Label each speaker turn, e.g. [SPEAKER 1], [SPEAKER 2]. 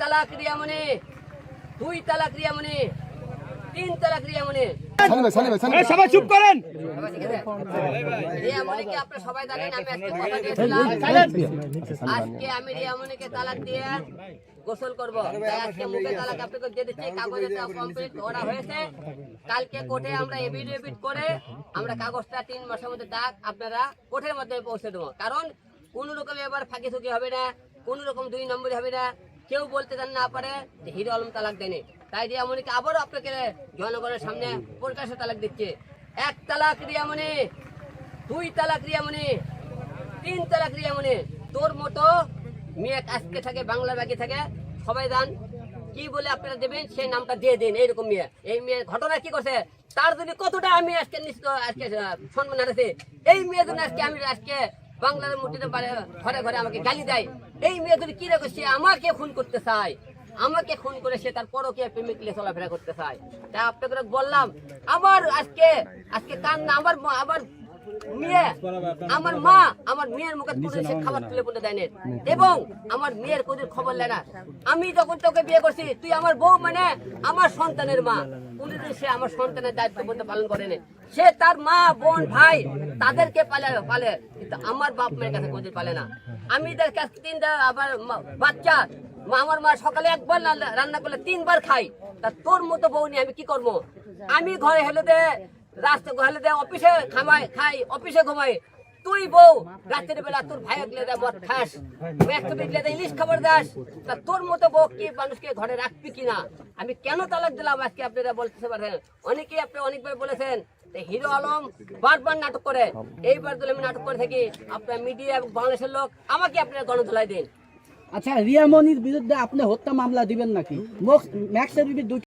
[SPEAKER 1] তালাক রিয়ামনে দুই তালাক রিয়ামনে তিন তালাক রিয়ামনে
[SPEAKER 2] সানি ভাই সানি ভাই সানি ভাই
[SPEAKER 3] সবাই চুপ করেন।
[SPEAKER 1] আপনারা সবাই জানেন আমি আজকে কথা দিয়েছিলাম। আজকে আমি রিয়ামনিকে তালাক দিয়ে গোসল করব আজকে মুখে তালাক আপনাকে দিয়ে দিচ্ছি কাগজে কমপ্লিট করা হয়েছে। কালকে কোর্টে আমরা এভিডেভিট করে আমরা কাগজটা তিন মাসের মধ্যে দাগ আপনারা কোর্টের মধ্যে পৌঁছে দেবো। কারণ কোন রকম এবার ফাঁকি থুকি হবে না কোন রকম দুই নম্বরই হবে না। কেউ বলতে জান না পারে যে হিরো আলম তালাক দেনে তাই রিয়ামনিকে আবারও আপনাকে জনগণের সামনে প্রকাশ্যে তালাক দিচ্ছে। এক তালাক রিয়ামনি দুই তালাক রিয়ামনি তিন তালাক রিয়ামনি তোর মতো মেয়ে আজকে থাকে, বাংলা ব্যাগে থাকে সবাই দান কি বলে আপনারা দেবেন সেই নামটা দিয়ে দিন, এইরকম মেয়ে। এই মেয়ে ঘটনা কি করছে? তার যদি কতটা আমি আজকে আজকে সম্মান হারাছে এই মেয়ে জন্য আজকে আমি, আজকে বাংলার মূর্তিতে ঘরে ঘরে আমাকে গালি দেয়। এই মেয়ে কি রেখে সে আমাকে খুন করতে চায়। আমাকে খুন করে সে তার পরকে প্রেমিক নিয়ে চলাফেরা করতে চায়। তাই আপনাকে বললাম, আমার আজকে আজকে কান্না, আমার আমার আমার মা আমার মেয়ের মুখে সে খাবার তুলে বলে দেয় এবং আমার মেয়ের কোনোদিন খবর না। আমি যখন তোকে বিয়ে করছি, তুই আমার বউ মানে আমার সন্তানের মা। কোনোদিন সে আমার সন্তানের দায়িত্ব বলতে পালন করে না। সে তার মা, বোন, ভাই তাদেরকে পালে পালে, কিন্তু আমার বাপ মায়ের কাছে কোনোদিন পালে না। আমি তার আবার বাচ্চা আমার মা সকালে একবার রান্না- করলে তিনবার খাই। তা তোর মতো বউ নিয়ে আমি কি করব? আমি ঘরে হেলে দে রাস্তা হেলে দে, অফিসে খামাই খাই, অফিসে ঘুমাই। তুই বউ, রাতের বেলা তোর ভাই গেলে দে, মদ খাস। একটা বিকলে দে, ইলিশ খাবার দাস। তা তোর মতো বউ কি মানুষকে ঘরে রাখবি কিনা আমি কেন তালাক দিলাম আজকে আপনারা বলতে পারেন অনেকেই আপনি অনেকবার বলেছেন হিরো আলম বারবার নাটক করে। এইবার দিলে আমি নাটক করে থাকি। আপনার মিডিয়া এবং বাংলাদেশের লোক আমাকে আপনারা গণধোলাই দিন।
[SPEAKER 4] আচ্ছা রিয়ামনির বিরুদ্ধে আপনি হত্যা মামলা দিবেন নাকি? ম্যাক্সের বিরুদ্ধে